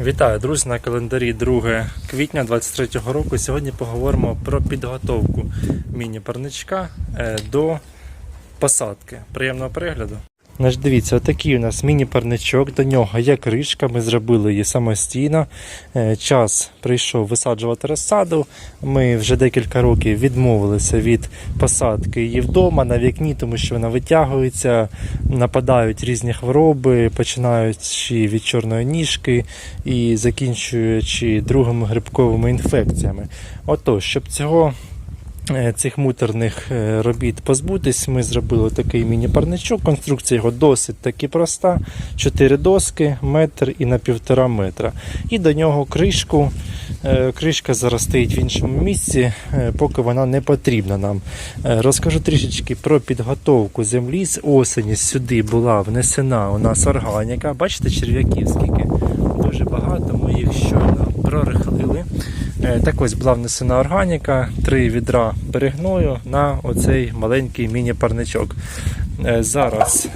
Вітаю, друзі, на календарі 2 квітня 2023 року. Сьогодні поговоримо про підготовку міні-парничка е, до посадки. Приємного перегляду. Значить, дивіться, отакий у нас міні-парничок, до нього є кришка, ми зробили її самостійно. Е, Час прийшов висаджувати розсаду. Ми вже декілька років відмовилися від посадки її вдома на вікні, тому що вона витягується, нападають різні хвороби, починаючи від чорної ніжки і закінчуючи другими грибковими інфекціями. Отож, щоб цього цих муторних е, робіт позбутись, ми зробили такий міні-парничок. Конструкція його досить таки проста: 4 доски, метр і на півтора метра. І до нього кришку. Е, Кришка зараз стоїть в іншому місці, е, поки вона не потрібна нам. Е, Розкажу трішечки про підготовку землі. З осені сюди була внесена у нас органіка. Бачите, черв'яків скільки? Дуже багато. Ми їх щойно прорихлили. Е, Так ось була внесена органіка, три відра перегною на оцей маленький міні-парничок. Е, Зараз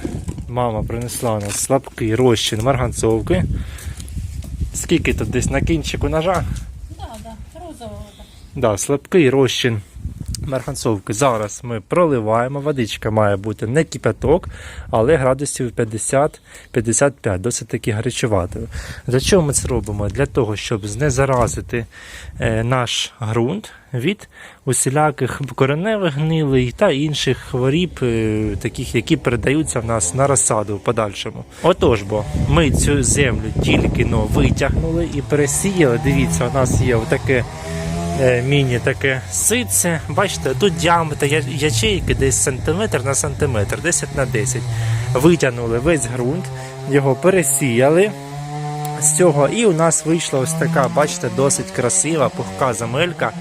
мама принесла у нас слабкий розчин марганцовки. Скільки тут десь на кінчику ножа? Да, да, розового. так. Да, слабкий розчин марганцовки. Зараз ми проливаємо. Водичка має бути не кипяток, але градусів 50-55, досить таки гарячуватою. Для чого ми це робимо? Для того, щоб знезаразити е, наш ґрунт від усіляких кореневих гнилей та інших хворіб, е, таких, які передаються в нас на розсаду в подальшому. Отож, бо ми цю землю тільки но витягнули і пересіяли. Дивіться, у нас є отаке е, міні таке ситце. Бачите, тут діаметр ячейки десь сантиметр на сантиметр, 10 на 10. Витягнули весь ґрунт, його пересіяли з цього, і у нас вийшла ось така, бачите, досить красива, пухка земелька.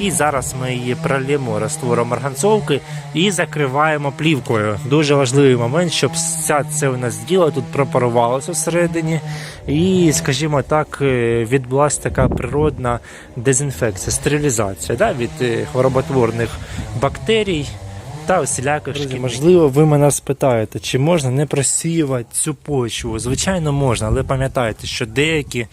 І зараз ми її прольємо раствором марганцовки і закриваємо плівкою. Дуже важливий момент, щоб вся це у нас діло тут пропарувалося всередині. І, скажімо так, е, відбулася така природна дезінфекція, стерилізація да, від е, хвороботворних бактерій та шкідників. Можливо, ви мене спитаєте, чи можна не просіювати цю почву? Звичайно, можна, але пам'ятайте, що деякі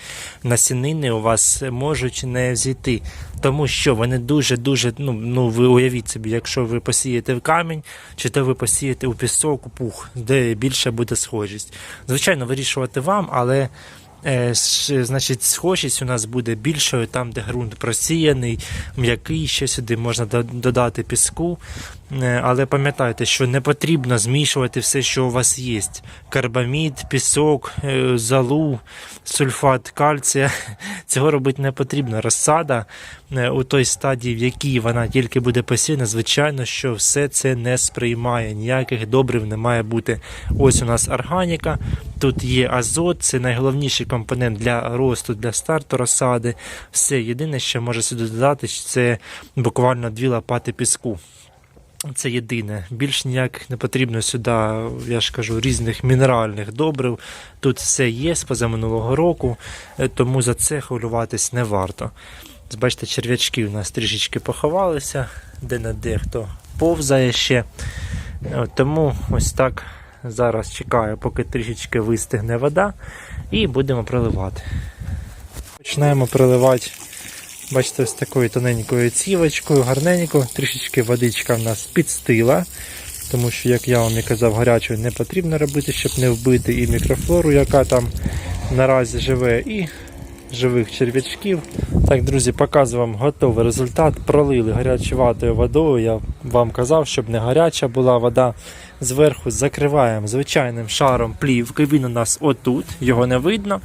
насінини у вас можуть не взійти, тому що вони дуже-дуже, ну, ну ви уявіть собі, якщо ви посієте в камінь, чи то ви посієте у пісок, у пух, де більше буде схожість. Звичайно, вирішувати вам, але. Е, Значить, схожість у нас буде більшою там, де ґрунт просіяний, м'який, ще сюди можна додати піску. Е, Але пам'ятайте, що не потрібно змішувати все, що у вас є: карбамід, пісок, е, залу, сульфат кальція. Цього робити не потрібно. Розсада е, у той стадії, в якій вона тільки буде посіяна, звичайно, що все це не сприймає. Ніяких добрив не має бути. Ось у нас органіка, тут є азот, це найголовніший компонент для росту, для старту розсади. Все єдине, що може сюди додати, це буквально дві лопати піску. Це єдине. Більш ніяк не потрібно сюди, я ж кажу, різних мінеральних добрив. Тут все є з позаминулого року, е, тому за це хвилюватись не варто. Бачите, черв'ячки у нас трішечки поховалися, де не де хто повзає ще. Тому ось так зараз чекаю, поки трішечки вистигне вода, і будемо проливати. Починаємо проливати Бачите, ось такою тоненькою цівочкою, гарненько, трішечки водичка в нас підстила, тому що, як я вам і казав, гарячою не потрібно робити, щоб не вбити і мікрофлору, яка там наразі живе, і живих черв'ячків. Так, друзі, показую вам готовий результат. Пролили гарячуватою водою. Я вам казав, щоб не гаряча була вода. Зверху закриваємо звичайним шаром плівки. Він у нас отут, його не видно.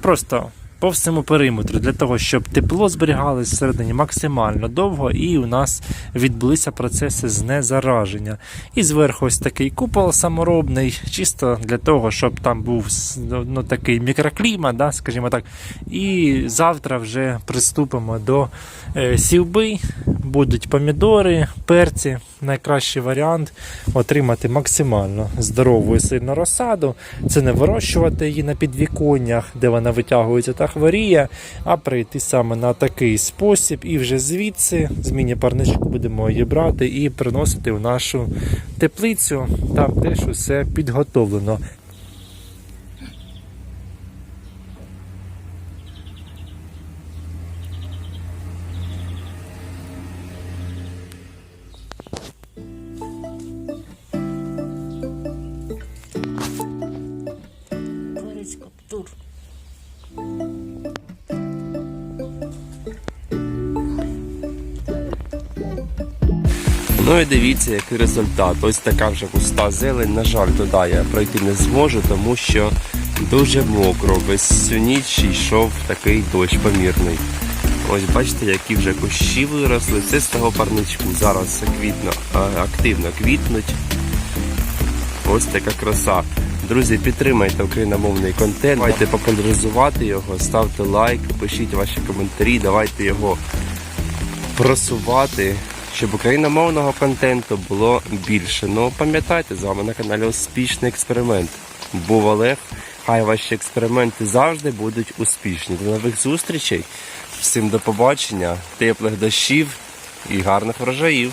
Просто по всьому периметру для того, щоб тепло зберігалось всередині максимально довго, і у нас відбулися процеси знезараження. І зверху ось такий купол саморобний, чисто для того, щоб там був ну, такий мікроклімат, да, скажімо так. І завтра вже приступимо до е, сівби. Будуть помідори, перці. Найкращий варіант отримати максимально здорову і сильну розсаду. Це не вирощувати її на підвіконнях, де вона витягується та хворіє, а прийти саме на такий спосіб, і вже звідси з міні-парничку будемо її брати і приносити в нашу теплицю. Там теж усе підготовлено. Ну і дивіться, який результат. Ось така вже густа зелень. На жаль, туди я пройти не зможу, тому що дуже мокро. Всю ніч йшов такий дощ помірний. Ось бачите, які вже кущі виросли. Це з того парничку. Зараз квітно, активно квітнуть. Ось така краса. Друзі, підтримайте україномовний контент. Давайте популяризувати його, ставте лайк, пишіть ваші коментарі, давайте його просувати, щоб україномовного контенту було більше. Ну пам'ятайте, з вами на каналі Успішний експеримент. Був Олег. Хай ваші експерименти завжди будуть успішні. До нових зустрічей. Всім до побачення, теплих дощів і гарних врожаїв.